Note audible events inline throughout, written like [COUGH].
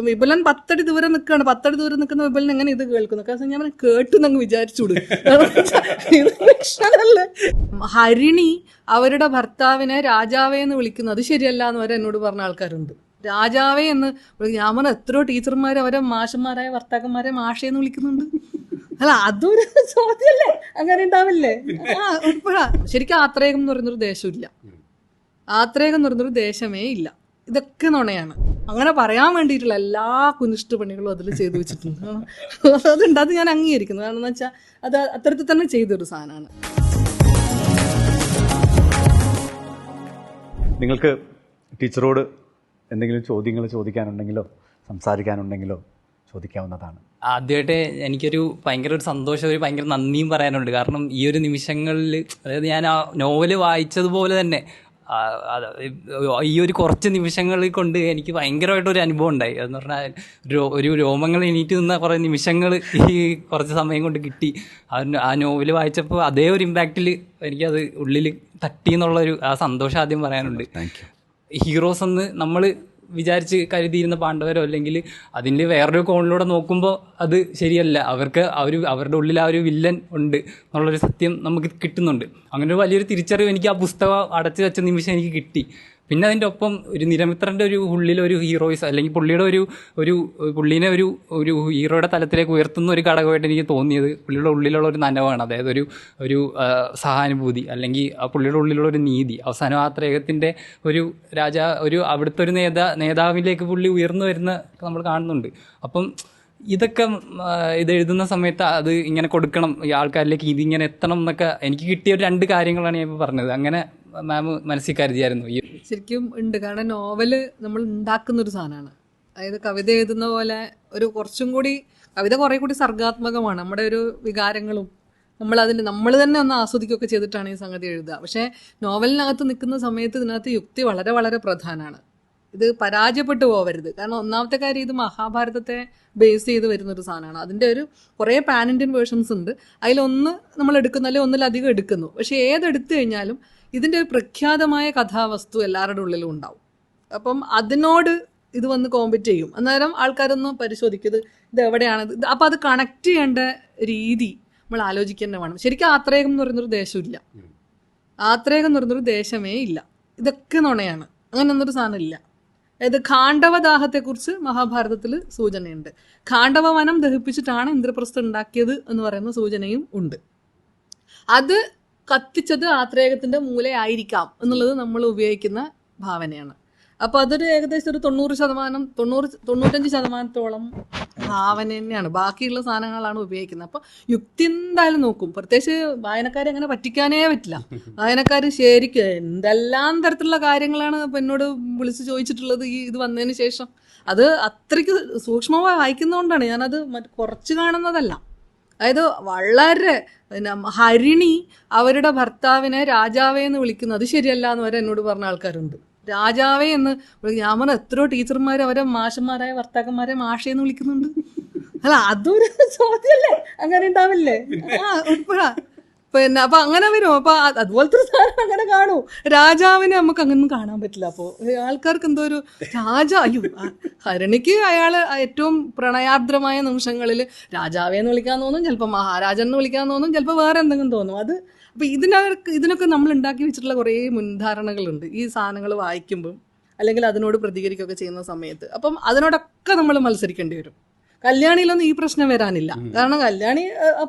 വിപുലൻ പത്തടി ദൂരം നിൽക്കുകയാണ് പത്തടി ദൂരം നിൽക്കുന്ന വിപുലൻ എങ്ങനെ ഇത് കേൾക്കുന്നു? കാരണം ഞാൻ കേട്ടു എന്നങ്ങ് വിചാരിച്ചൂട് ഹരിണി അവരുടെ ഭർത്താവിനെ രാജാവേ എന്ന് വിളിക്കുന്നു. അത് ശരിയല്ല എന്ന് വരെ എന്നോട് പറഞ്ഞ ആൾക്കാരുണ്ട്. രാജാവേ എന്ന് ഞാൻ പറഞ്ഞ എത്രയോ ടീച്ചർമാർ അവരെ മാഷന്മാരായ ഭർത്താക്കന്മാരെ മാഷേന്ന് വിളിക്കുന്നുണ്ട്. അല്ല അതൊരു ചോദ്യമല്ലേ? അങ്ങനെ ഉണ്ടാവില്ലേ? ആ ഉൾപ്പെടാ ശരിക്കും ആത്രേകം എന്ന് പറയുന്നൊരു ദേശമില്ല. ആത്രേകം എന്ന് പറയുന്നൊരു ദേശമേ ഇല്ല. ഇതൊക്കെ നുണയാണ്. അങ്ങനെ പറയാൻ വേണ്ടിയിട്ടുള്ള എല്ലാ കുനിഷ്ട പണികളും അതിൽ ചെയ്തു വെച്ചിട്ടുണ്ട്. അതുണ്ട്. അത് ഞാൻ അംഗീകരിക്കുന്നു. കാരണം എന്ന് വെച്ചാൽ അത് അത്തരത്തിൽ തന്നെ ചെയ്തൊരു സാധനമാണ്. നിങ്ങൾക്ക് ടീച്ചറോട് എന്തെങ്കിലും ചോദ്യങ്ങൾ ചോദിക്കാനുണ്ടെങ്കിലോ സംസാരിക്കാനുണ്ടെങ്കിലോ ചോദിക്കാവുന്നതാണ്. ആദ്യമായിട്ട് എനിക്കൊരു ഭയങ്കര ഒരു സന്തോഷം ഒരു ഭയങ്കര നന്ദിയും പറയാനുണ്ട്. കാരണം ഈ ഒരു നിമിഷങ്ങളിൽ അതായത് ഞാൻ ആ നോവൽ വായിച്ചതുപോലെ തന്നെ ഈ ഒരു കുറച്ച് നിമിഷങ്ങൾ കൊണ്ട് എനിക്ക് ഭയങ്കരമായിട്ട് ഒരു അനുഭവം ഉണ്ടായി. എന്ന് പറഞ്ഞാൽ ഒരു രോമങ്ങൾ എണീറ്റ് നിന്ന കുറേ നിമിഷങ്ങൾ ഈ കുറച്ച് സമയം കൊണ്ട് കിട്ടി. ആ ആ നോവൽ വായിച്ചപ്പോൾ അതേ ഒരു ഇമ്പാക്റ്റിൽ എനിക്കത് ഉള്ളിൽ തട്ടി എന്നുള്ളൊരു ആ സന്തോഷം ആദ്യം പറയാനുണ്ട്. ഹീറോസ് എന്ന് നമ്മൾ വിചാരിച്ച് കരുതിയിരുന്ന പാണ്ഡവരോ അല്ലെങ്കിൽ അതിന്റെ വേറൊരു കോണിലൂടെ നോക്കുമ്പോൾ അത് ശരിയല്ല. അവർക്ക് അവർ അവരുടെ ഉള്ളിൽ ആ ഒരു വില്ലൻ ഉണ്ട് എന്നുള്ളൊരു സത്യം നമുക്ക് കിട്ടുന്നുണ്ട്. അങ്ങനെ ഒരു വലിയൊരു തിരിച്ചറിവ് എനിക്ക് ആ പുസ്തകം അടച്ചു വെച്ച നിമിഷം എനിക്ക് കിട്ടി. പിന്നെ അതിന്റെ ഒപ്പം ഒരു നിരമിത്രന്റെ ഒരു ഉള്ളിൽ ഒരു ഹീറോയിസ് അല്ലെങ്കിൽ പുള്ളിയുടെ ഒരു ഒരു പുള്ളീനെ ഒരു ഒരു ഹീറോയുടെ തലത്തിലേക്ക് ഉയർത്തുന്ന ഒരു ഘടകമായിട്ട് എനിക്ക് തോന്നിയത് പുള്ളിയുടെ ഉള്ളിലുള്ള ഒരു നനവാണ്. അതായത് ഒരു ഒരു സഹാനുഭൂതി അല്ലെങ്കിൽ ആ പുള്ളിയുടെ ഉള്ളിലുള്ള ഒരു നീതി. അവസാനം ആ ത്രേകത്തിന്റെ ഒരു രാജാ ഒരു അവിടുത്തെ ഒരു നേതാ നേതാവിലേക്ക് പുള്ളി ഉയർന്നു വരുന്ന നമ്മൾ കാണുന്നുണ്ട്. അപ്പം ഇതൊക്കെ ഇത് എഴുതുന്ന സമയത്ത് അത് ഇങ്ങനെ കൊടുക്കണം ഈ ആൾക്കാരിലേക്ക് ഇതിങ്ങനെ എത്തണം എന്നൊക്കെ എനിക്ക് കിട്ടിയ രണ്ട് കാര്യങ്ങളാണ് ഞാൻ ഇപ്പോൾ പറഞ്ഞത്. അങ്ങനെ മാം മനസ്സിൽ കരുതിയായിരുന്നു ശരിക്കും ഉണ്ട്. കാരണം നോവൽ നമ്മൾ ഉണ്ടാക്കുന്ന ഒരു സാധനമാണ്. അതായത് കവിത എഴുതുന്ന പോലെ ഒരു കുറച്ചും കൂടി കവിത കുറേ കൂടി സർഗാത്മകമാണ്. നമ്മുടെ ഒരു വികാരങ്ങളും നമ്മൾ അതിന് നമ്മൾ തന്നെ ഒന്ന് ആസ്വദിക്കുകയൊക്കെ ചെയ്തിട്ടാണ് ഈ സംഗതി എഴുതുക. പക്ഷേ നോവലിനകത്ത് നിൽക്കുന്ന സമയത്ത് ഇതിനകത്ത് യുക്തി വളരെ വളരെ പ്രധാനമാണ്. ഇത് പരാജയപ്പെട്ടു പോവരുത്. കാരണം ഒന്നാമത്തെ കാര്യം ഇത് മഹാഭാരതത്തെ ബേസ് ചെയ്ത് വരുന്ന ഒരു സാധനമാണ്. അതിന്റെ ഒരു കുറേ പാൻ ഇന്ത്യൻ വേർഷൻസ് ഉണ്ട്. അതിലൊന്ന് നമ്മൾ എടുക്കുന്നു അല്ലെങ്കിൽ ഒന്നിലധികം എടുക്കുന്നു. പക്ഷേ ഏതെടുത്തു കഴിഞ്ഞാലും ഇതിന്റെ ഒരു പ്രഖ്യാതമായ കഥാവസ്തു എല്ലാവരുടെ ഉള്ളിലും ഉണ്ടാവും. അപ്പം അതിനോട് ഇത് വന്ന് കോമ്പറ്റ് ചെയ്യും. അന്നേരം ആൾക്കാരൊന്നും പരിശോധിക്കുന്നത് ഇത് എവിടെയാണ്? ഇത് അപ്പം അത് കണക്ട് ചെയ്യേണ്ട രീതി നമ്മൾ ആലോചിക്കേണ്ട വേണം. ശരിക്കും ആത്രേകം എന്ന് പറയുന്നൊരു ദേശമില്ല. ആത്രേകം എന്ന് പറയുന്നൊരു ദേശമേ ഇല്ല. ഇതൊക്കെ നുണയാണ്. അങ്ങനെ ഒന്നൊരു സാധനം ഇല്ല. അതായത് ഖാണ്ഡവദാഹത്തെക്കുറിച്ച് മഹാഭാരതത്തിൽ സൂചനയുണ്ട്. ഖാണ്ഡവ വനം ദഹിപ്പിച്ചിട്ടാണ് ഇന്ദ്രപ്രസ്ഥം ഉണ്ടാക്കിയത് എന്ന് പറയുന്ന സൂചനയും ഉണ്ട്. അത് കത്തിച്ചത് ആത്രേയകത്തിന്റെ മൂലയായിരിക്കാം എന്നുള്ളത് നമ്മൾ ഉപയോഗിക്കുന്ന ഭാവനയാണ്. അപ്പോൾ അതൊരു ഏകദേശം ഒരു തൊണ്ണൂറ് ശതമാനം തൊണ്ണൂറ് തൊണ്ണൂറ്റഞ്ച് ശതമാനത്തോളം ഭാവന തന്നെയാണ്. ബാക്കിയുള്ള സാധനങ്ങളാണ് ഉപയോഗിക്കുന്നത്. അപ്പോൾ യുക്തി എന്തായാലും നോക്കും. പ്രത്യേകിച്ച് വായനക്കാരെ അങ്ങനെ പറ്റിക്കാനേ പറ്റില്ല. വായനക്കാർ ശരിക്കും എന്തെല്ലാം തരത്തിലുള്ള കാര്യങ്ങളാണ് എന്നോട് വിളിച്ച് ചോദിച്ചിട്ടുള്ളത് ഈ ഇത് വന്നതിന് ശേഷം. അത് അത്രയ്ക്ക് സൂക്ഷ്മമായി വായിക്കുന്നതുകൊണ്ടാണ്. ഞാനത് കുറച്ച് കാണുന്നതല്ല. അതായത് വളരെ ഹരിണി അവരുടെ ഭർത്താവിനെ രാജാവേ എന്ന് വിളിക്കുന്നത് അത് ശരിയല്ല എന്ന് വരെ എന്നോട് പറഞ്ഞ ആൾക്കാരുണ്ട്. രാജാവേ എന്ന് ഞാൻ പറഞ്ഞ എത്രയോ ടീച്ചർമാർ അവരെ മാഷന്മാരായ ഭർത്താക്കന്മാരെ മാഷേന്ന് വിളിക്കുന്നുണ്ട്. അല്ല അതൊരു ചോദ്യമല്ലേ? അങ്ങനെ ഉണ്ടാവില്ലേ? ആ ഉൾപ്പെടാ. പിന്നെ അപ്പൊ അങ്ങനെ വരും. അപ്പൊ അതുപോലത്തെ സാധനം അങ്ങനെ കാണൂ. രാജാവിനെ നമുക്ക് അങ്ങനെ കാണാൻ പറ്റില്ല. അപ്പോ ആൾക്കാർക്ക് എന്തോ ഒരു രാജ അയ്യോ ഹരണിക്ക് അയാൾ ഏറ്റവും പ്രണയാർദ്രമായ നിമിഷങ്ങളിൽ രാജാവേ എന്ന് വിളിക്കാൻ തോന്നും ചിലപ്പോൾ മഹാരാജൻ എന്ന് വിളിക്കാൻ തോന്നും ചിലപ്പോൾ വേറെ എന്തെങ്കിലും തോന്നും. അത് അപ്പൊ ഇതിനൊക്കെ ഇതിനൊക്കെ നമ്മൾ ഉണ്ടാക്കി വെച്ചിട്ടുള്ള കുറേ മുൻധാരണകളുണ്ട്. ഈ സാധനങ്ങൾ വായിക്കുമ്പോൾ അല്ലെങ്കിൽ അതിനോട് പ്രതികരിക്കുകയൊക്കെ ചെയ്യുന്ന സമയത്ത്. അപ്പം അതിനോടൊക്കെ നമ്മൾ മത്സരിക്കേണ്ടി വരും. കല്യാണിയിലൊന്നും ഈ പ്രശ്നം വരാനില്ല. കാരണം കല്യാണി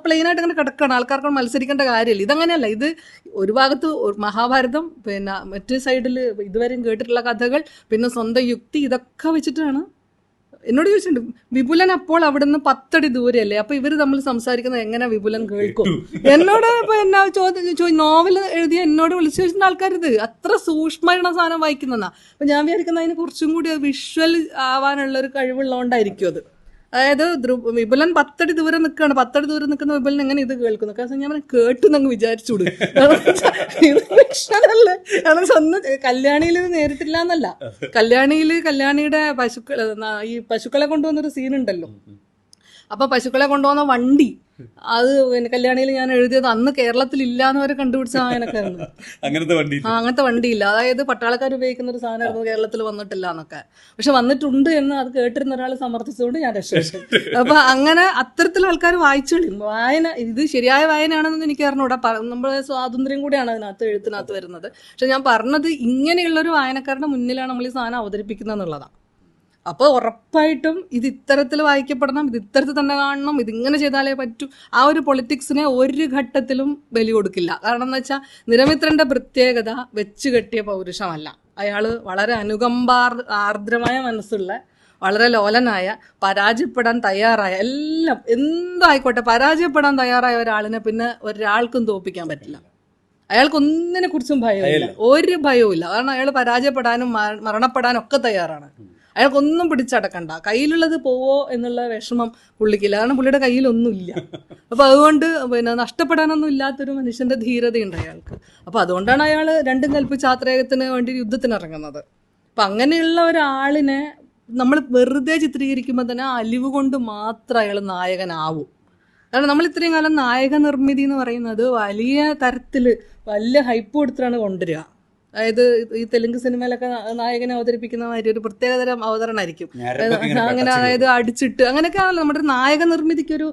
പ്ലെയിൻ ആയിട്ട് അങ്ങനെ കിടക്കണം. ആൾക്കാർക്ക് മത്സരിക്കേണ്ട കാര്യമില്ല. ഇതങ്ങനെയല്ല. ഇത് ഒരു ഭാഗത്ത് മഹാഭാരതം പിന്നെ മറ്റേ സൈഡിൽ ഇതുവരെയും കേട്ടിട്ടുള്ള കഥകൾ പിന്നെ സ്വന്തം യുക്തി ഇതൊക്കെ വെച്ചിട്ടാണ്. എന്നോട് ചോദിച്ചിട്ടുണ്ട് വിപുലൻ അപ്പോൾ അവിടുന്ന് പത്തടി ദൂരെയല്ലേ? അപ്പൊ ഇവർ തമ്മിൽ സംസാരിക്കുന്നത് എങ്ങനെ വിപുലൻ കേൾക്കും? [LAUGHS] എന്നോട് പിന്നെ ചോദ്യം നോവൽ എഴുതിയ എന്നോട് വിളിച്ചു ചോദിച്ചിട്ടുള്ള ആൾക്കാർ ഇത് അത്ര സൂക്ഷ്മമായിട്ടുള്ള സാധനം വായിക്കുന്നതാ അപ്പൊ ഞാൻ വിചാരിക്കുന്ന അതിന് കുറച്ചും കൂടി വിഷ്വൽ ആവാനുള്ള ഒരു കഴിവുള്ളതുകൊണ്ടായിരിക്കും അത്. അതായത് വിപുലൻ പത്തടി ദൂരം നിൽക്കുകയാണ് പത്തടി ദൂരം നിൽക്കുന്ന വിപുലൻ എങ്ങനെ ഇത് കേൾക്കുന്നു. കാരണം ഞാൻ കേട്ടു ഇത് പ്രശ്നമല്ലേ? കാരണം സ്വന്തം കല്യാണിയിൽ നേരിട്ടില്ല എന്നല്ല കല്യാണിയിൽ കല്യാണിയുടെ പശുക്കൾ ഈ പശുക്കളെ കൊണ്ടുവന്നൊരു സീനുണ്ടല്ലോ അപ്പൊ പശുക്കളെ കൊണ്ടുവന്ന വണ്ടി അത് പിന്നെ കല്യാണിയിൽ ഞാൻ എഴുതിയത് അന്ന് കേരളത്തിൽ ഇല്ലാന്ന് വരെ കണ്ടുപിടിച്ച വായനക്കാരുണ്ട് അങ്ങനത്തെ വണ്ടി ആ അങ്ങനത്തെ വണ്ടിയില്ല. അതായത് പട്ടാളക്കാർ ഉപയോഗിക്കുന്ന ഒരു സാധനമായിരുന്നു കേരളത്തിൽ വന്നിട്ടില്ല എന്നൊക്കെ പക്ഷെ വന്നിട്ടുണ്ട് എന്ന് അത് കേട്ടിരുന്ന ഒരാൾ സമർത്ഥിച്ചുകൊണ്ട് ഞാൻ രക്ഷപ്പെട്ടു. അപ്പൊ അങ്ങനെ അത്തരത്തിൽ ആൾക്കാർ വായിച്ചു വായന ഇത് ശരിയായ വായനയാണെന്ന് എനിക്ക് അറിഞ്ഞൂടാ നമ്മുടെ സ്വാതന്ത്ര്യം കൂടിയാണ് അതിനകത്ത് എഴുത്തിനകത്ത് വരുന്നത്. പക്ഷെ ഞാൻ പറഞ്ഞത് ഇങ്ങനെയുള്ള ഒരു വായനക്കാരുടെ മുന്നിലാണ് നമ്മൾ ഈ സാധനം അവതരിപ്പിക്കുന്നത് എന്നുള്ളതാണ് അപ്പോൾ ഉറപ്പായിട്ടും ഇത് ഇത്തരത്തിൽ വായിക്കപ്പെടണം ഇത് ഇത്തരത്തിൽ തന്നെ കാണണം ഇതിങ്ങനെ ചെയ്താലേ പറ്റൂ. ആ ഒരു പൊളിറ്റിക്സിനെ ഒരു ഘട്ടത്തിലും ബലി കൊടുക്കില്ല. കാരണം എന്ന് വെച്ചാൽ നിരമിത്രന്റെ പ്രത്യേകത വെച്ച് കെട്ടിയ പൗരുഷമല്ല. അയാൾ വളരെ അനുകമ്പാർ ആർദ്രമായ മനസ്സുള്ള വളരെ ലോലനായ പരാജയപ്പെടാൻ തയ്യാറായ എല്ലാം എന്തായിക്കോട്ടെ പരാജയപ്പെടാൻ തയ്യാറായ ഒരാളിനെ പിന്നെ ഒരാൾക്കും തോപ്പിക്കാൻ പറ്റില്ല. അയാൾക്ക് ഒന്നിനെ കുറിച്ചും ഭയമില്ല. ഒരു ഭയവും ഇല്ല കാരണം അയാൾ പരാജയപ്പെടാനും മര- മരണപ്പെടാനും ഒക്കെ തയ്യാറാണ് അയാൾക്കൊന്നും പിടിച്ചടക്കണ്ട. കയ്യിലുള്ളത് പോവോ എന്നുള്ള വിഷമം പുള്ളിക്കില്ല കാരണം പുള്ളിയുടെ കയ്യിലൊന്നുമില്ല. അപ്പൊ അതുകൊണ്ട് പിന്നെ നഷ്ടപ്പെടാനൊന്നും ഇല്ലാത്തൊരു മനുഷ്യന്റെ ധീരതയുണ്ട് അയാൾക്ക്. അപ്പൊ അതുകൊണ്ടാണ് അയാൾ രണ്ടും കൽപ്പിച്ച് ആത്രേയത്തിന് വേണ്ടി യുദ്ധത്തിന് ഇറങ്ങുന്നത്. അപ്പൊ അങ്ങനെയുള്ള ഒരാളിനെ നമ്മൾ വെറുതെ ചിത്രീകരിക്കുമ്പോൾ തന്നെ അലിവ് കൊണ്ട് മാത്രം അയാൾ നായകനാവും. കാരണം നമ്മൾ ഇത്രയും കാലം നായക നിർമ്മിതി എന്ന് പറയുന്നത് വലിയ തരത്തിൽ വലിയ ഹൈപ്പ് കൊടുത്തിട്ടാണ് കൊണ്ടുവരിക. അതായത് ഈ തെലുങ്ക് സിനിമയിലൊക്കെ നായകനെ അവതരിപ്പിക്കുന്ന മാതിരി ഒരു പ്രത്യേകതരം അവതരണമായിരിക്കും അങ്ങനെ അതായത് അടിച്ചിട്ട് അങ്ങനെയൊക്കെ ആണല്ലോ. നമ്മുടെ നായക നിർമ്മിതിക്ക് ഒരു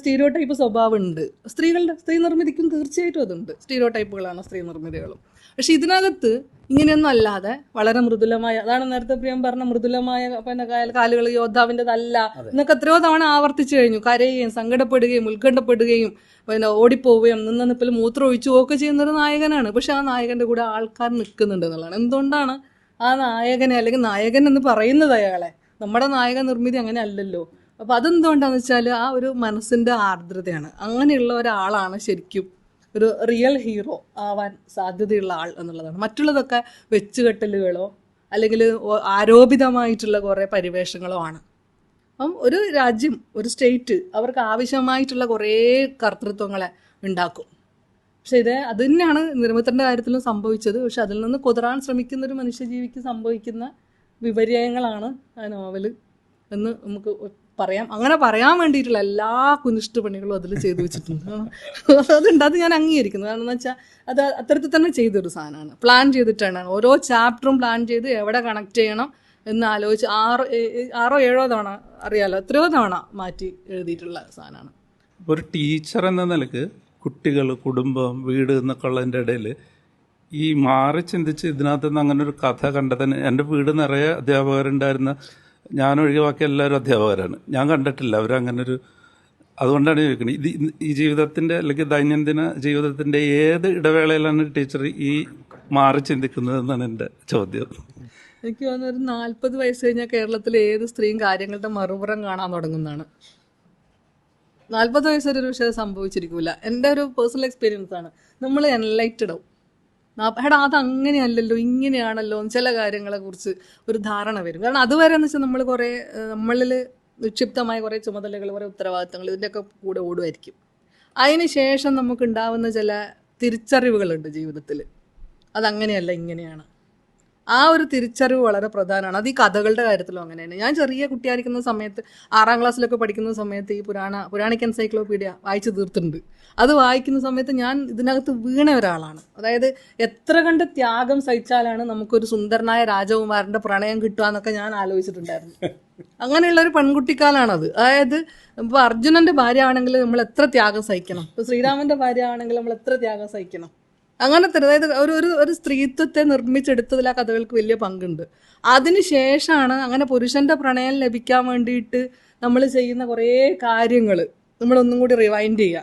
സ്റ്റീരിയോ ടൈപ്പ് സ്വഭാവം ഉണ്ട് സ്ത്രീകളുടെ സ്ത്രീ നിർമ്മിതിക്കും തീർച്ചയായിട്ടും അതുണ്ട്. സ്റ്റീരിയോ ടൈപ്പുകളാണ് സ്ത്രീ നിർമ്മിതികളും. പക്ഷെ ഇതിനകത്ത് ഇങ്ങനെയൊന്നും അല്ലാതെ വളരെ മൃദുലമായ അതാണ് നേരത്തെ പ്രിയം പറഞ്ഞ മൃദുലമായ പിന്നെ കാലുകൾ യോദ്ധാവിന്റെതല്ല. എന്നൊക്കെ എത്രയോ തവണ ആവർത്തിച്ചു കഴിഞ്ഞു. കരയുകയും സങ്കടപ്പെടുകയും ഉത്കണ്ഠപ്പെടുകയും പിന്നെ ഓടിപ്പോവുകയും നിന്ന നിപ്പിൽ മൂത്രം ഒഴിച്ചു ഒക്കെ ചെയ്യുന്നൊരു നായകനാണ്. പക്ഷെ ആ നായകന്റെ കൂടെ ആൾക്കാർ നിൽക്കുന്നുണ്ട് എന്നുള്ളതാണ്. എന്തുകൊണ്ടാണ് ആ നായകനെ അല്ലെങ്കിൽ നായകൻ എന്ന് പറയുന്നത് അയാളെ? നമ്മുടെ നായക നിർമ്മിതി അങ്ങനെ അല്ലല്ലോ. അപ്പം അതെന്തുകൊണ്ടാണെന്ന് വെച്ചാൽ ആ ഒരു മനസ്സിന്റെ ആർദ്രതയാണ്. അങ്ങനെയുള്ള ഒരാളാണ് ശരിക്കും ഒരു റിയൽ ഹീറോ ആവാൻ സാധ്യതയുള്ള ആൾ എന്നുള്ളതാണ്. മറ്റുള്ളതൊക്കെ വെച്ചുകെട്ടലുകളോ അല്ലെങ്കിൽ ആരോപിതമായിട്ടുള്ള കുറേ പരിവേഷങ്ങളോ ആണ്. അപ്പം ഒരു രാജ്യം ഒരു സ്റ്റേറ്റ് അവർക്ക് ആവശ്യമായിട്ടുള്ള കുറേ കർത്തൃത്വങ്ങളെ ഉണ്ടാക്കും. പക്ഷെ ഇത് അത് തന്നെയാണ് നിർമ്മിതന്റെ കാര്യത്തിലും സംഭവിച്ചത്. പക്ഷെ അതിൽ നിന്ന് കുതിരാൻ ശ്രമിക്കുന്ന ഒരു മനുഷ്യജീവിക്ക് സംഭവിക്കുന്ന വിപര്യങ്ങളാണ് ആ നോവൽ എന്ന് നമുക്ക് പറയാം. അങ്ങനെ പറയാൻ വേണ്ടിയിട്ടുള്ള എല്ലാ കുനിഷ്ട പണികളും അതിൽ ചെയ്തു വെച്ചിട്ടുണ്ട്. അതുണ്ട് അത് ഞാൻ അംഗീകരിക്കുന്നു. കാരണം എന്ന് വെച്ചാൽ അത് അത്തരത്തിൽ തന്നെ ചെയ്തൊരു സാധനമാണ്. പ്ലാൻ ചെയ്തിട്ടാണ്. ഓരോ ചാപ്റ്ററും പ്ലാൻ ചെയ്ത് എവിടെ കണക്ട് ചെയ്യണം എന്ന് ആലോചിച്ച് ആറ് ആറോ ഏഴോ തവണ അറിയാലോ? എത്രയോ തവണ മാറ്റി എഴുതിയിട്ടുള്ള സാധനമാണ്. ഒരു ടീച്ചർ എന്ന നിലയ്ക്ക് കുട്ടികൾ കുടുംബം വീട് എന്നൊക്കെ ഉള്ളതിന്റെ ഇടയിൽ ഈ മാറി ചിന്തിച്ച് ഇതിനകത്ത് നിന്ന് അങ്ങനെ ഒരു കഥ കണ്ടതിന് എന്റെ വീട് നിറയെ അധ്യാപകരുണ്ടായിരുന്ന ഞാനൊഴികെ ഒഴിവാക്കിയ എല്ലാവരും അധ്യാപകരാണ്. ഞാൻ കണ്ടിട്ടില്ല. അവരങ്ങനൊരു അതുകൊണ്ടാണ് ചോദിക്കുന്നത് ഇത് ഈ ജീവിതത്തിന്റെ അല്ലെങ്കിൽ ദൈനംദിന ജീവിതത്തിന്റെ ഏത് ഇടവേളയിലാണ് ടീച്ചർ ഈ മാറി ചിന്തിക്കുന്നത് എന്നാണ് എന്റെ ചോദ്യം. എനിക്ക് തോന്നുന്നു ഒരു നാൽപ്പത് വയസ്സ് കഴിഞ്ഞാൽ കേരളത്തിലെ ഏത് സ്ത്രീയും കാര്യങ്ങളുടെ മറുപുറം കാണാൻ തുടങ്ങുന്നതാണ്. നാൽപ്പത് വയസ്സ് ഒരു വിഷയം സംഭവിച്ചിരിക്കില്ല എന്റെ ഒരു പേഴ്സണൽ എക്സ്പീരിയൻസ് ആണ്. നമ്മൾ എൻലൈറ്റഡ് ആവും. എടാ അത് അങ്ങനെയല്ലല്ലോ ഇങ്ങനെയാണല്ലോ ചില കാര്യങ്ങളെ കുറിച്ച് ഒരു ധാരണ വരും. കാരണം അതുവരെ എന്ന് വെച്ചാൽ നമ്മൾ കുറേ നമ്മളിൽ നിക്ഷിപ്തമായ കുറേ ചുമതലകൾ കുറേ ഉത്തരവാദിത്തങ്ങൾ ഇതിന്റെയൊക്കെ കൂടെ ഓടുമായിരിക്കും അതിന് ശേഷം നമുക്ക് ഉണ്ടാവുന്ന ചില തിരിച്ചറിവുകളുണ്ട് ജീവിതത്തിൽ അതങ്ങനെയല്ല ഇങ്ങനെയാണ്. ആ ഒരു തിരിച്ചറിവ് വളരെ പ്രധാനമാണ്. അത് ഈ കഥകളുടെ കാര്യത്തിലും അങ്ങനെയാണ് ഞാൻ ചെറിയ കുട്ടിയായിരിക്കുന്ന സമയത്ത് ആറാം ക്ലാസ്സിലൊക്കെ പഠിക്കുന്ന സമയത്ത് ഈ പുരാണ പുരാണിക് എൻസൈക്ലോപീഡിയ വായിച്ചു തീർത്തിട്ടുണ്ട്. അത് വായിക്കുന്ന സമയത്ത് ഞാൻ ഇതിനകത്ത് വീണ ഒരാളാണ്. അതായത് എത്ര കണ്ട് ത്യാഗം സഹിച്ചാലാണ് നമുക്കൊരു സുന്ദരനായ രാജകുമാരന്റെ പ്രണയം കിട്ടുക എന്നൊക്കെ ഞാൻ ആലോചിച്ചിട്ടുണ്ടായിരുന്നു. അങ്ങനെയുള്ള ഒരു പെൺകുട്ടിക്കാലാണത്. അതായത് ഇപ്പോൾ അർജുനന്റെ ഭാര്യ ആണെങ്കിൽ നമ്മൾ എത്ര ത്യാഗം സഹിക്കണം? ഇപ്പോൾ ശ്രീരാമന്റെ ഭാര്യ ആണെങ്കിൽ നമ്മൾ എത്ര ത്യാഗം സഹിക്കണം? അങ്ങനത്തെ അതായത് ഒരു ഒരു ഒരു സ്ത്രീത്വത്തെ നിർമ്മിച്ചെടുത്തതിൽ ആ കഥകൾക്ക് വലിയ പങ്കുണ്ട്. അതിനുശേഷമാണ് അങ്ങനെ പുരുഷന്റെ പ്രണയം ലഭിക്കാൻ വേണ്ടിയിട്ട് നമ്മൾ ചെയ്യുന്ന കുറേ കാര്യങ്ങൾ നമ്മളൊന്നും കൂടി റിവൈൻഡ് ചെയ്യുക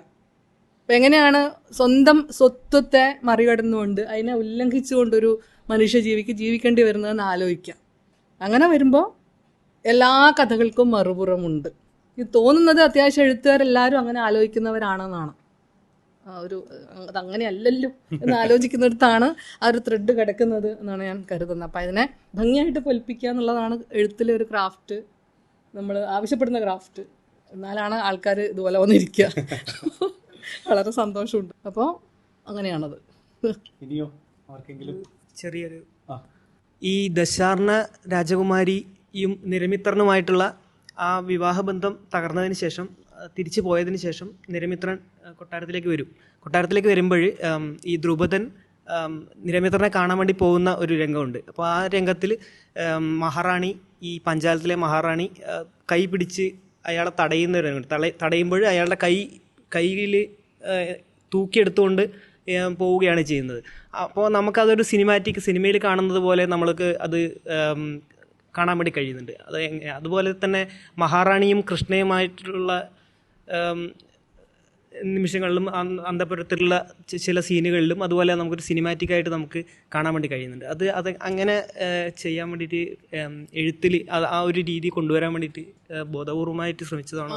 അപ്പം എങ്ങനെയാണ് സ്വന്തം സ്വത്വത്തെ മറികടന്നുകൊണ്ട് അതിനെ ഉല്ലംഘിച്ചുകൊണ്ടൊരു മനുഷ്യജീവിക്ക് ജീവിക്കേണ്ടി വരുന്നതെന്ന് ആലോചിക്കാം. അങ്ങനെ വരുമ്പോൾ എല്ലാ കഥകൾക്കും മറുപുറമുണ്ട്. ഇത് തോന്നുന്നത് അത്യാവശ്യം എഴുത്തുകാരെല്ലാവരും അങ്ങനെ ആലോചിക്കുന്നവരാണെന്നാണ്. ഒരു അതങ്ങനെ അല്ലല്ലോ എന്ന് ആലോചിക്കുന്നിടത്താണ് ആ ഒരു ത്രെഡ് കിടക്കുന്നത് എന്നാണ് ഞാൻ കരുതുന്നത്. അപ്പം അതിനെ ഭംഗിയായിട്ട് പൊലിപ്പിക്കുക എന്നുള്ളതാണ് എഴുത്തിലെ ഒരു ക്രാഫ്റ്റ് നമ്മൾ ആവശ്യപ്പെടുന്ന ക്രാഫ്റ്റ് എന്നാലാണ് ആൾക്കാർ ഇതുപോലെ വന്നിരിക്കുക വളരെ സന്തോഷമുണ്ട്. അപ്പോൾ അങ്ങനെയാണത്. ഇനിയോ ആർക്കെങ്കിലും? ചെറിയൊരു ആ. ഈ ദശാർണ രാജകുമാരിയും നിരമിത്രനുമായിട്ടുള്ള ആ വിവാഹബന്ധം തകർന്നതിന് ശേഷം തിരിച്ചു പോയതിന് ശേഷം നിരമിത്രൻ കൊട്ടാരത്തിലേക്ക് വരും. കൊട്ടാരത്തിലേക്ക് വരുമ്പോൾ ഈ ദ്രുപദൻ നിരമിത്രനെ കാണാൻ വേണ്ടി പോകുന്ന ഒരു രംഗമുണ്ട്. അപ്പോൾ ആ രംഗത്തിൽ മഹാറാണി ഈ പഞ്ചാലത്തിലെ മഹാറാണി കൈ പിടിച്ച് അയാളെ തടയുന്ന ഒരു രംഗമുണ്ട്. തട തടയുമ്പോൾ അയാളുടെ കൈ കയ്യിൽ തൂക്കിയെടുത്തുകൊണ്ട് പോവുകയാണ് ചെയ്യുന്നത്. അപ്പോൾ നമുക്കതൊരു സിനിമാറ്റിക് സിനിമയിൽ കാണുന്നത് പോലെ നമ്മൾക്ക് അത് കാണാൻ വേണ്ടി കഴിയുന്നുണ്ട്. അത് അതുപോലെ തന്നെ മഹാറാണിയും കൃഷ്ണയുമായിട്ടുള്ള നിമിഷങ്ങളിലും അന്ത- അന്തപുരത്തിലുള്ള ചില സീനുകളിലും അതുപോലെ നമുക്കൊരു സിനിമാറ്റിക് ആയിട്ട് നമുക്ക് കാണാൻ വേണ്ടി കഴിയുന്നുണ്ട്. അത് അത് അങ്ങനെ ചെയ്യാൻ വേണ്ടിയിട്ട് എഴുത്തിൽ ആ ഒരു രീതി കൊണ്ടുവരാൻ വേണ്ടിയിട്ട് ബോധപൂർവമായിട്ട് ശ്രമിച്ചതാണ്.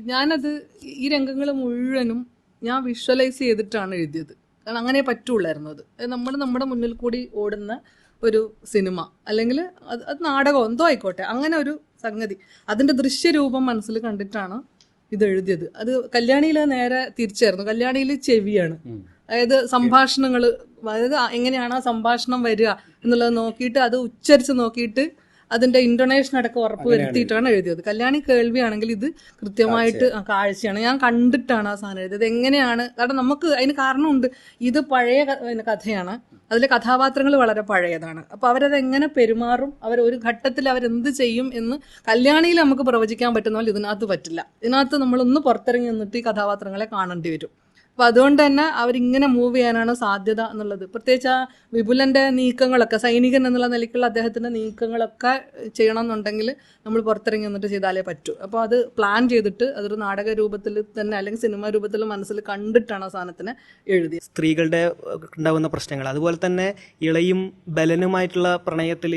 ഞാനത് ഈ രംഗങ്ങൾ മുഴുവനും ഞാൻ വിഷ്വലൈസ് ചെയ്തിട്ടാണ് എഴുതിയത്. കാരണം അങ്ങനെ പറ്റുള്ളായിരുന്നു അത്. നമ്മൾ നമ്മുടെ മുന്നിൽ കൂടി ഓടുന്ന ഒരു സിനിമ. അല്ലെങ്കിൽ അത് നാടകം എന്തോ ആയിക്കോട്ടെ. അങ്ങനെ ഒരു സംഗതി. അതിന്റെ ദൃശ്യരൂപം മനസ്സിൽ കണ്ടിട്ടാണ് ഇത് എഴുതിയത് അത് കല്യാണിയിൽ നേരെ തിരിച്ചായിരുന്നു. കല്യാണിയിൽ ചെവിയാണ്. അതായത് സംഭാഷണങ്ങൾ അതായത് എങ്ങനെയാണ് ആ സംഭാഷണം വരിക എന്നുള്ളത് നോക്കിയിട്ട് അത് ഉച്ചരിച്ച് നോക്കിയിട്ട് അതിന്റെ ഇന്റോണേഷൻ അടക്കം ഉറപ്പ് വരുത്തിയിട്ടാണ് എഴുതിയത്. കല്യാണി കേൾവിയാണെങ്കിൽ ഇത് കൃത്യമായിട്ട് കാഴ്ചയാണ്. ഞാൻ കണ്ടിട്ടാണ് ആ സാധനം എഴുതിയത്. എങ്ങനെയാണ്? കാരണം നമുക്ക് അതിന് കാരണമുണ്ട്. ഇത് പഴയ കഥയാണ്. അതിലെ കഥാപാത്രങ്ങൾ വളരെ പഴയതാണ്. അപ്പോൾ അവരത് എങ്ങനെ പെരുമാറും? അവർ ഒരു ഘട്ടത്തിൽ അവരെന്ത് ചെയ്യും എന്ന് കല്യാണിയിൽ നമുക്ക് പ്രവചിക്കാൻ പറ്റുന്ന പോലെ ഇതിനകത്ത് പറ്റില്ല. ഇതിനകത്ത് നമ്മളൊന്ന് പുറത്തിറങ്ങി നിന്നിട്ട് ഈ കഥാപാത്രങ്ങളെ കാണേണ്ടി വരും. അപ്പോൾ അതുകൊണ്ട് തന്നെ അവരിങ്ങനെ മൂവ് ചെയ്യാനാണ് സാധ്യത എന്നുള്ളത്. പ്രത്യേകിച്ച് ആ വിപുലന്റെ നീക്കങ്ങളൊക്കെ സൈനികൻ എന്നുള്ള നിലയ്ക്കുള്ള അദ്ദേഹത്തിന്റെ നീക്കങ്ങളൊക്കെ ചെയ്യണം എന്നുണ്ടെങ്കിൽ നമ്മൾ പുറത്തിറങ്ങി നിന്നിട്ട് ചെയ്താലേ പറ്റൂ. അപ്പോൾ അത് പ്ലാൻ ചെയ്തിട്ട് അതൊരു നാടക രൂപത്തിൽ തന്നെ അല്ലെങ്കിൽ സിനിമാ രൂപത്തിൽ മനസ്സിൽ കണ്ടിട്ടാണ് ആ സാധനത്തിന് എഴുതിയത്. സ്ത്രീകളുടെ ഉണ്ടാകുന്ന പ്രശ്നങ്ങൾ അതുപോലെ തന്നെ ഇളയും ബലനുമായിട്ടുള്ള പ്രണയത്തിൽ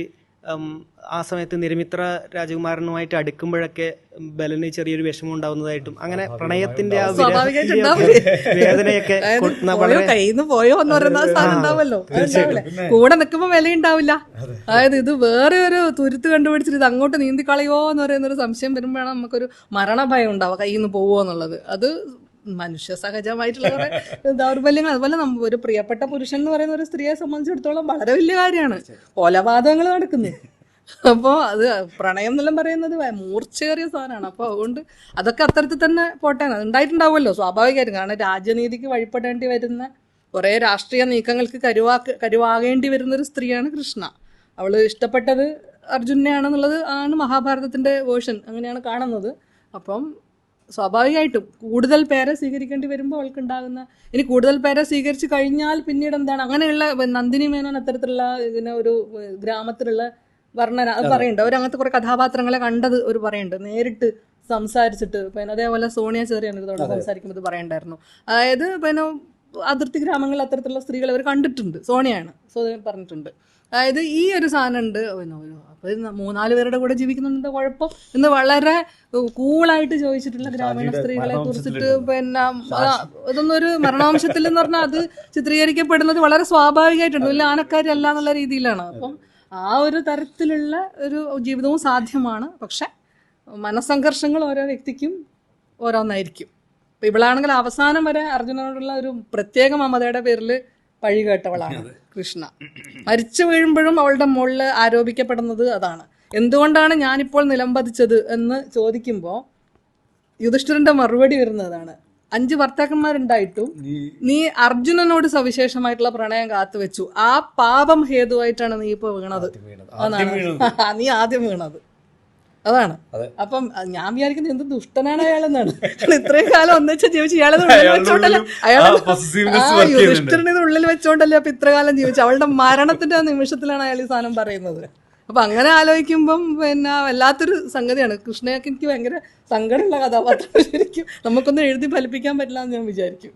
ആ സമയത്ത് നിരമിത്ര രാജകുമാരനുമായിട്ട് അടുക്കുമ്പോഴൊക്കെ ബലന് ചെറിയൊരു വിഷമം ഉണ്ടാവുന്നതായിട്ടും അങ്ങനെ പ്രണയത്തിന്റെ ആ? വേദനയൊക്കെ അതായത് പോയോ വളരെ കയ്യിൽ പോയോ എന്ന് പറയുന്ന സാധനം ഉണ്ടാവുമല്ലോ? കൂടെ നിൽക്കുമ്പോൾ വിലയുണ്ടാവില്ല. അതായത് ഇത് വേറെ ഒരു തുരുത്ത് കണ്ടുപിടിച്ചിട്ട് ഇത് അങ്ങോട്ട് നീന്തി കളയോ എന്ന് പറയുന്ന ഒരു സംശയം വരുമ്പോഴാണ് നമുക്കൊരു മരണഭയം ഉണ്ടാവുക കയ്യിൽ നിന്ന് പോവോ എന്നുള്ളത്. അത് മനുഷ്യ സഹജമായിട്ടുള്ള ദൗർബല്യങ്ങൾ. അതുപോലെ നമ്മ ഒരു പ്രിയപ്പെട്ട പുരുഷൻ എന്ന് പറയുന്ന ഒരു സ്ത്രീയെ സംബന്ധിച്ചിടത്തോളം വളരെ വലിയ കാര്യമാണ്. കൊലപാതകങ്ങൾ നടക്കുന്നു. അപ്പോൾ അത് പ്രണയം എന്നെല്ലാം പറയുന്നത് മൂർച്ചേറിയ സാധനമാണ്. അപ്പോൾ അതുകൊണ്ട് അതൊക്കെ അത്തരത്തിൽ തന്നെ പോട്ടെ ഉണ്ടായിട്ടുണ്ടാവുമല്ലോ സ്വാഭാവികമായിട്ടും. കാരണം രാജ്യനീതിക്ക് വഴിപ്പെടേണ്ടി വരുന്ന കുറേ രാഷ്ട്രീയ നീക്കങ്ങൾക്ക് കരുവാക്ക കരുവാകേണ്ടി വരുന്ന ഒരു സ്ത്രീയാണ് കൃഷ്ണ. അവൾ ഇഷ്ടപ്പെട്ടത് അർജുനെയാണെന്നുള്ളത് ആണ് മഹാഭാരതത്തിന്റെ വേർഷൻ അങ്ങനെയാണ് കാണുന്നത്. അപ്പം സ്വാഭാവികമായിട്ടും കൂടുതൽ പേരെ സ്വീകരിക്കേണ്ടി വരുമ്പോൾ അവൾക്ക് ഉണ്ടാകുന്ന ഇനി കൂടുതൽ പേരെ സ്വീകരിച്ചു കഴിഞ്ഞാൽ പിന്നീട് എന്താണ്? അങ്ങനെയുള്ള നന്ദിനി മേനോൻ അത്തരത്തിലുള്ള ഇങ്ങനെ ഒരു ഗ്രാമത്തിലുള്ള വർണന അത് പറയുന്നുണ്ട്. അവർ അങ്ങനത്തെ കുറെ കഥാപാത്രങ്ങളെ കണ്ടത് ഒരു പറയുന്നുണ്ട്. നേരിട്ട് സംസാരിച്ചിട്ട് പിന്നെ അതേപോലെ സോണിയ ചെറിയ തവണ സംസാരിക്കുമ്പോൾ ഇത് പറയണ്ടായിരുന്നു അതായത് പിന്നെ അതിർത്തി ഗ്രാമങ്ങളിൽ അത്തരത്തിലുള്ള സ്ത്രീകൾ അവർ കണ്ടിട്ടുണ്ട്. സോണിയാണ് സോ പറഞ്ഞിട്ടുണ്ട്. അതായത് ഈ ഒരു സാധനം ഉണ്ട്. പിന്നെ അപ്പോൾ ഇത് മൂന്നാൽ പേരുടെ കൂടെ ജീവിക്കുന്നുണ്ട് കുഴപ്പം. എന്ന് വളരെ കൂളായിട്ട് ചോദിച്ചിട്ടുള്ള ഗ്രാമീണ സ്ത്രീകളെ കുറിച്ചിട്ട് പിന്നെ ഇതൊന്നും ഒരു മരണവംശത്തിൽ എന്ന് പറഞ്ഞാൽ അത് ചിത്രീകരിക്കപ്പെടുന്നത് വളരെ സ്വാഭാവികമായിട്ടുണ്ട്. വലിയ ആനക്കാരല്ല എന്നുള്ള രീതിയിലാണ്. അപ്പം ആ ഒരു തരത്തിലുള്ള ഒരു ജീവിതവും സാധ്യമാണ്. പക്ഷെ മനസ്സംഘർഷങ്ങൾ ഓരോ വ്യക്തിക്കും ഓരോന്നായിരിക്കും. ഇപ്പം ഇവളാണെങ്കിൽ അവസാനം വരെ അർജുനോടുള്ള ഒരു പ്രത്യേക മമതയുടെ പേരിൽ പഴി കേട്ടവളാണ് കൃഷ്ണ. മരിച്ചു വീഴുമ്പോഴും അവളുടെ മുകളിൽ ആരോപിക്കപ്പെടുന്നത് അതാണ്. എന്തുകൊണ്ടാണ് ഞാനിപ്പോൾ നിലംപതിച്ചത് എന്ന് ചോദിക്കുമ്പോൾ യുധിഷ്ഠിരന്റെ മറുപടി വരുന്നതാണ്. അഞ്ച് ഭർത്താക്കന്മാരുണ്ടായിട്ടും നീ അർജുനനോട് സവിശേഷമായിട്ടുള്ള പ്രണയം കാത്തുവെച്ചു. ആ പാപം ഹേതുവായിട്ടാണ് നീ ഇപ്പൊ വീണത്. [LAUGHS] നീ ആദ്യം വീണത്. അതാണ്. അപ്പം ഞാൻ വിചാരിക്കുന്നത് എന്ത് ദുഷ്ടനാണ് അയാളെന്നാണ്. ഇത്രയും കാലം ഒന്നിച്ച് ജീവിച്ച് ഇയാളെ ഉള്ളിൽ വെച്ചോണ്ടല്ലേ അയാൾ യുധിഷ്ഠിരനെ ഉള്ളിൽ വെച്ചോണ്ടല്ലേ അപ്പൊ ഇത്ര കാലം ജീവിച്ചു അവളുടെ മരണത്തിന്റെ നിമിഷത്തിലാണ് അയാൾ ഈ സാധനം പറയുന്നത്. അപ്പൊ അങ്ങനെ ആലോചിക്കുമ്പം പിന്നെ വല്ലാത്തൊരു സംഗതിയാണ്. കൃഷ്ണയൊക്കെ എനിക്ക് ഭയങ്കര സങ്കടമുള്ള കഥാപാത്രം ശരിക്കും നമുക്കൊന്നും എഴുതി ഫലിപ്പിക്കാൻ പറ്റില്ല എന്ന് ഞാൻ വിചാരിക്കും.